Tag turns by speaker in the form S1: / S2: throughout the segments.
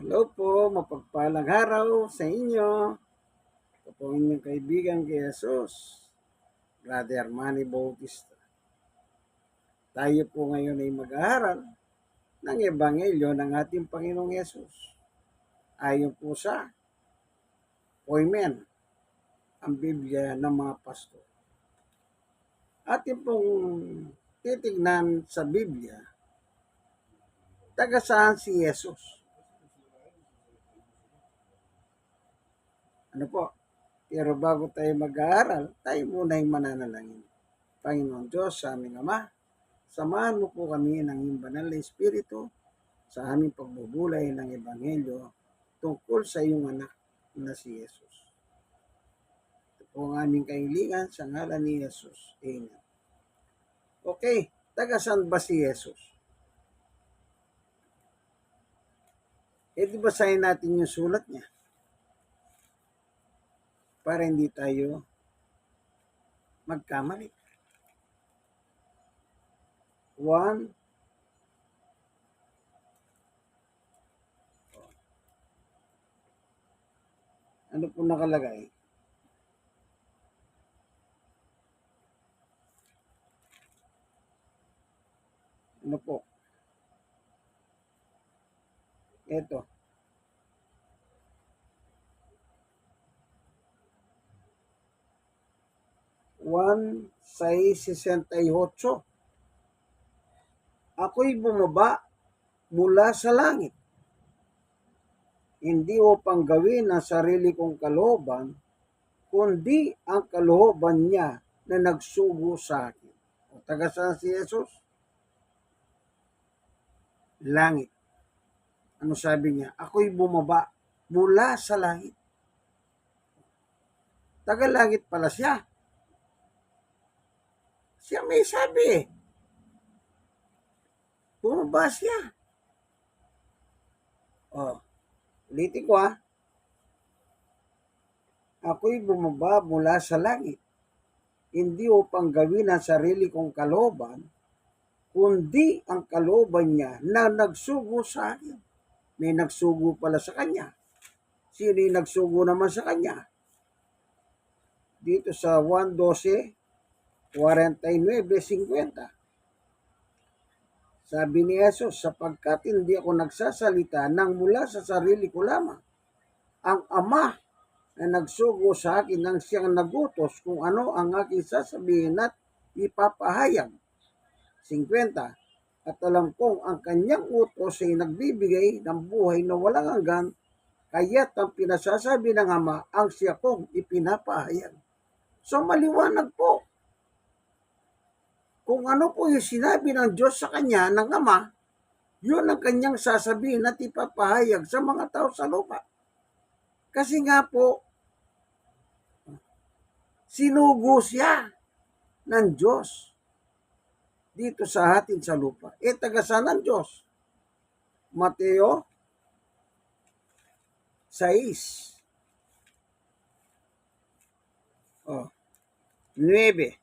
S1: Hello po, mapagpalang araw sa inyo. Ito po inyong kaibigan kay Jesus, Brother Manny Bautista. Tayo po ngayon ay mag-aaral ng Ebanghelyo ng ating Panginoong Yesus. Ayon po sa Poimen, ang Biblia ng mga pastor. Ating pong titignan sa Biblia, taga saan si Jesus? Ano po? Pero bago tayo mag-aaral, tayo muna yung mananalangin. Panginoon Diyos, sa aming Ama, samahan mo po kami ng iyong banal na Espiritu sa aming pagbubulay ng Ebanghelyo tungkol sa iyong anak na si Jesus. Ito po ang aming kahilingan sa ngalan ni Jesus. Amen. Okay, taga saan ba si Jesus? Eh di basahin natin yung sulat niya para hindi tayo magkamali. One, ano po nakalagay? Ano po? Ito. One, say, 68. Ako'y bumaba mula sa langit. Hindi upang gawin ang sarili kong kalooban, kundi ang kalooban niya na nagsugo sa akin. O taga saan si Jesus? Langit. Ano sabi niya? Ako'y bumaba mula sa langit. Taga langit pala siya. Siya may sabi eh. Bumaba siya. Oh, ulitin ko ah. Ako'y bumaba mula sa langit. Hindi upang gawin ang sarili kong kaloban, kundi ang kaloban niya na nagsugo sa akin. May nagsugo pala sa kanya. Sino yung nagsugo naman sa kanya? Dito sa 1.12, 49.50. Sabi ni Jesus, sapagkat hindi ako nagsasalita nang mula sa sarili ko lamang. Ang Ama na nagsugo sa akin ang siyang nagutos kung ano ang aking sasabihin at ipapahayag. 50. At alam kong ang kanyang utos ay nagbibigay ng buhay na walang hanggan, kaya't ang pinasasabi ng Ama ang siya kong ipinapahayag. So maliwanag po kung ano po yung sinabi ng Diyos sa kanya, ng Ama, yun ang kanyang sasabihin at ipapahayag sa mga tao sa lupa. Kasi nga po, sinugo siya ng Diyos dito sa atin sa lupa. E taga saan Diyos? Mateo 6. Oh. 9.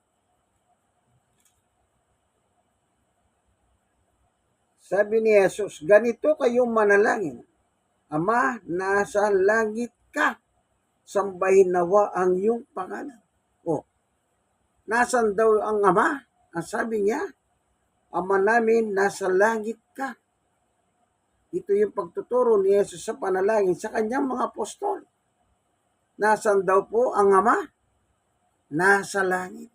S1: Sabi ni Jesus, ganito kayong manalangin. Ama, nasa langit ka. Sambahin nawa ang iyong pangalan. O, nasan daw ang Ama? Ang sabi niya, Ama namin, nasa langit ka. Ito yung pagtuturo ni Jesus sa panalangin sa kanyang mga apostol. Nasan daw po ang Ama? Nasa langit.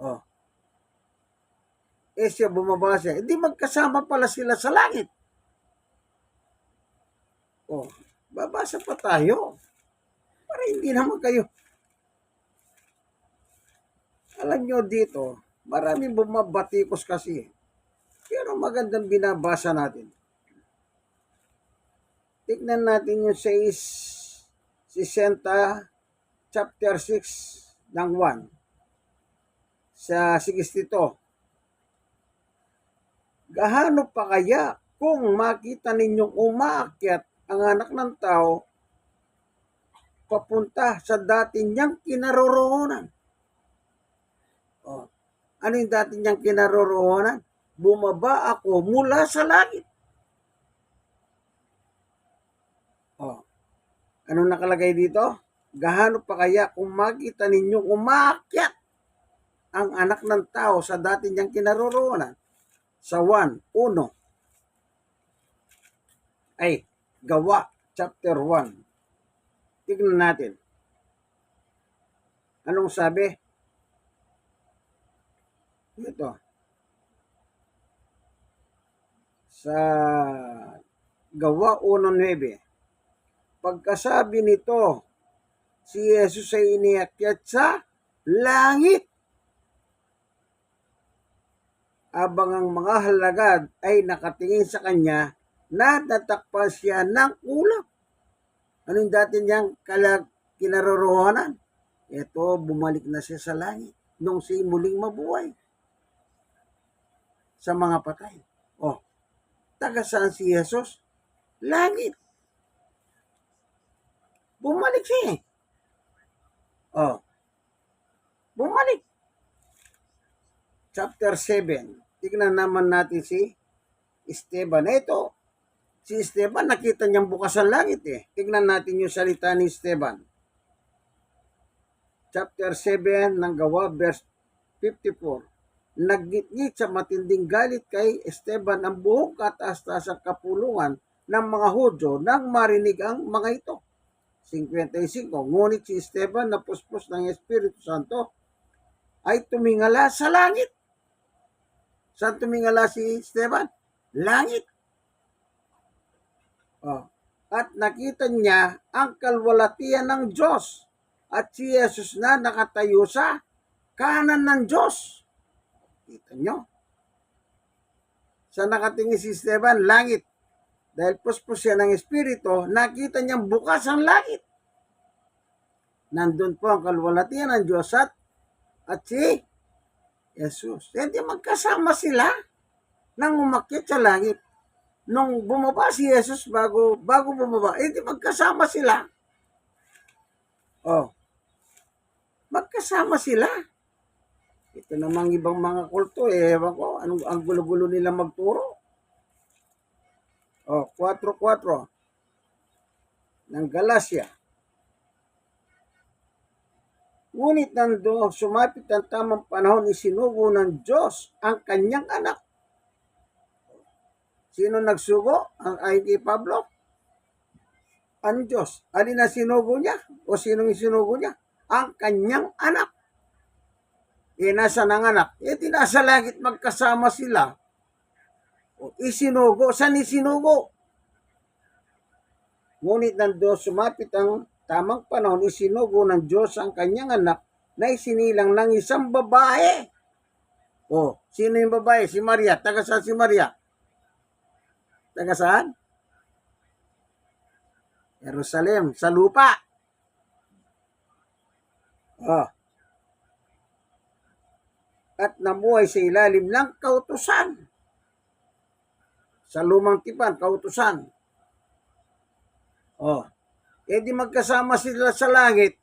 S1: Oh, eh siya bumaba siya. Hindi magkasama pala sila sa langit. Oh, babasa pa tayo. Para hindi naman kayo. Alam nyo dito, maraming bumabatikos kasi. Pero magandang binabasa natin. Tignan natin yung 6, 60, chapter 6 ng 1. Sa 62. Gahano pa kaya kung makita ninyong umaakyat ang anak ng tao papunta sa dati niyang kinaroroonan? O, ano yung dati niyang kinaroroonan? Bumaba ako mula sa langit. O, anong nakalagay dito? Gahano pa kaya kung makita ninyong umaakyat ang anak ng tao sa dati niyang kinaroroonan sa 1, 1. Ay, gawa, chapter 1. Tignan natin. Anong sabi? Ito. Sa gawa 1.9. Pagkasabi nito, si Jesus ay iniakyat sa langit. Abang ang mga halagad ay nakatingin sa kanya, natatakpan siya ng ulap. Anong dati niyang kalag kinaroroonan? Ito, bumalik na siya sa langit nung siya muling mabuhay sa mga patay. Oh, taga saan si Jesus? Langit. Bumalik siya eh. Oh. Bumalik. Chapter 7. Tignan naman natin si Esteban. Ito, si Esteban, nakita niyang bukas ang langit eh. Tignan natin yung salita ni Esteban. Chapter 7 ng Gawa, verse 54. Naggitgit sa matinding galit kay Esteban ang buong kataas-taas ang kapulungan ng mga Hudyo nang marinig ang mga ito. 55. Ngunit si Esteban na puspos ng Espiritu Santo ay tumingala sa langit. Saan tumingala si Esteban? Langit. Oh. At nakita niya ang kalwalatian ng Diyos at si Jesus na nakatayo sa kanan ng Diyos. Kita nyo? Sa nakatingin si Esteban, langit. Dahil puspos siya ng Espiritu, nakita niyang bukas ang langit. Nandun po ang kalwalatian ng Diyos at, at si Jesus. Hindi magkasama sila nang umakyat sa langit. Nung bumaba si Jesus bago bago bumaba, hindi magkasama sila. Oh. Magkasama sila. Ito namang ibang mga kulto, eh, ewan ko, anong, ang gulo-gulo nila magturo. Oh, 4-4 ng Galacia. Ngunit nando sumapit ang tamang panahon isinugo ng Diyos ang kanyang anak. Sino nagsugo? Ang kay Pablo? Ang Diyos. Alin na sinugo niya? O sinong isinugo niya? Ang kanyang anak. E nasa ng anak? E di nasa langit magkasama sila. O isinugo. Saan isinugo? Ngunit nando sumapit ang tamang panahon, isinugo ng Diyos ang kanyang anak na isinilang ng isang babae. O, sino yung babae? Si Maria. Taga saan si Maria? Taga saan? Jerusalem, sa lupa. Oh. At namuhay sa ilalim ng kautusan. Sa lumang tipan, kautusan. Oh. Eh di magkasama sila sa langit.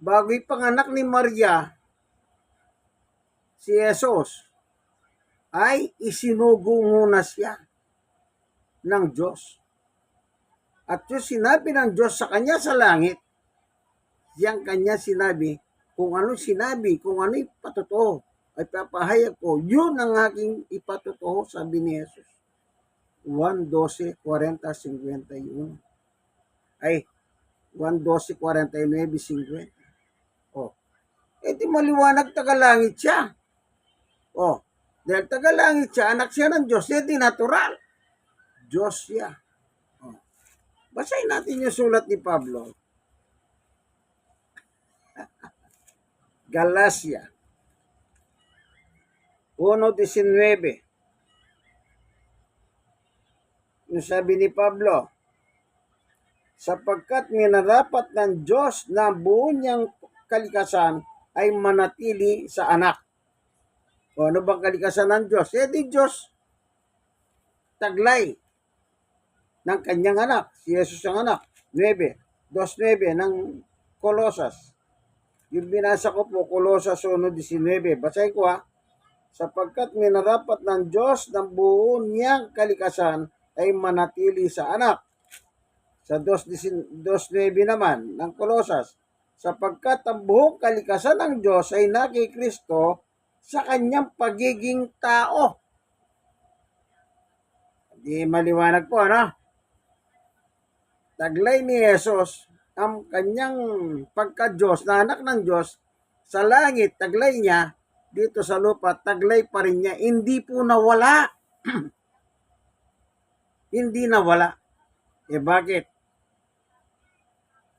S1: Bago ipanganak ni Maria, si Jesus, ay isinugo muna siya ng Diyos. At yung sinabi ng Diyos sa kanya sa langit, yang kanya sinabi, kung ano sinabi, kung ano ipatotoo, ay papahayag ko, yun ang aking ipatotoo, sabi ni Jesus. 1, 12, 40, 51 ay 1.12, 49, 50. Oh. Eh di maliwanag tagalangit siya. Oh. Dahil tagalangit siya, anak siya ng Diyos, eh di natural. Diyos siya. Oh. Basahin natin yung sulat ni Pablo. Galacia 1.19 Yung sabi ni Pablo, sapagkat minarapat ng Diyos na buo niyang kalikasan ay manatili sa anak. O ano bang kalikasan ng Diyos? Eh di Diyos, taglay ng kanyang anak, si Jesus ang anak, 9, 2.9 ng Kolosas. Yung binasa ko po, Kolosas 1.19. Basahin ko ha. Sapagkat minarapat ng Diyos ng buo niyang kalikasan ay manatili sa anak Sa 2.9 naman ng Kolosas, sapagkat ang buong kalikasan ng Diyos ay na kay Kristo sa kanyang pagiging tao. Di maliwanag po, ano? Taglay ni Jesus ang kanyang pagka-Diyos, na anak ng Diyos, sa langit, taglay niya, dito sa lupa, taglay pa rin niya, hindi po nawala. hindi nawala. Eh bakit?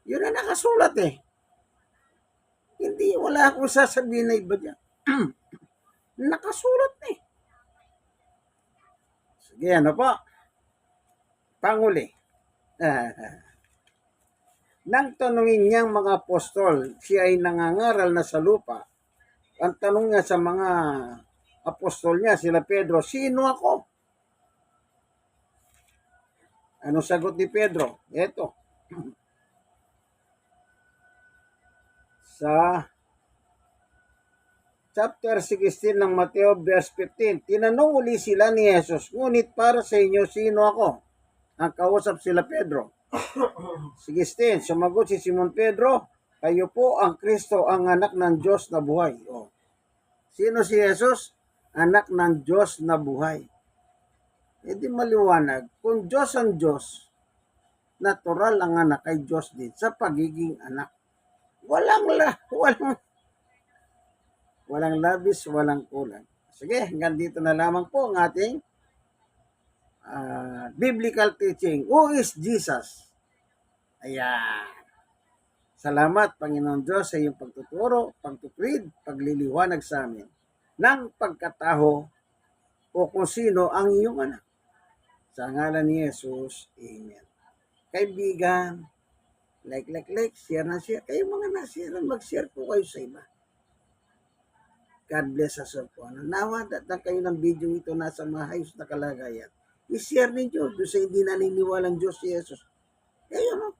S1: Yun ang nakasulat eh. Hindi, wala akong sasabihin na iba dyan. nakasulat eh. Sige, ano po? Panguli. Nang tanungin niyang mga apostol, siya ay nangangaral na sa lupa. Ang tanong niya sa mga apostol niya, sila Pedro, sino ako? Ano sagot ni Pedro? Eto. sa chapter 16 ng Mateo verse 15, tinanong uli sila ni Jesus, ngunit para sa inyo, sino ako? Ang kausap sila Pedro. 16, sumagot si Simon Pedro, kayo po ang Kristo, ang anak ng Diyos na buhay. O, sino si Jesus? Anak ng Diyos na buhay. E di maliwanag, kung Diyos ang Diyos, natural ang anak ay Diyos din sa pagiging anak. Walang la, walang walang labis, walang kulang. Sige, hanggang dito na lamang po ang ating ah, biblical teaching. Who is Jesus? Ayan. Salamat, Panginoon Diyos, sa iyong pagtuturo, pagtuprid, pagliliwanag sa amin ng pagkataho o kung sino ang iyong anak. Sa ngalan ni Jesus, Amen. Kaibigan, like, like, like, share na share. Kayo mga na-share, mag-share po kayo sa iba. God bless us all po. Ano, nawa, datang kayo ng video ito nasa maayos na kalagayan. I-share ninyo doon sa hindi naniniwalang Diyos si Jesus. Kayo, no?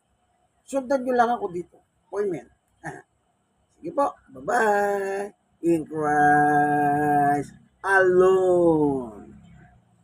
S1: Sundan nyo lang ako dito. Amen. Sige po. Bye-bye. In Christ alone.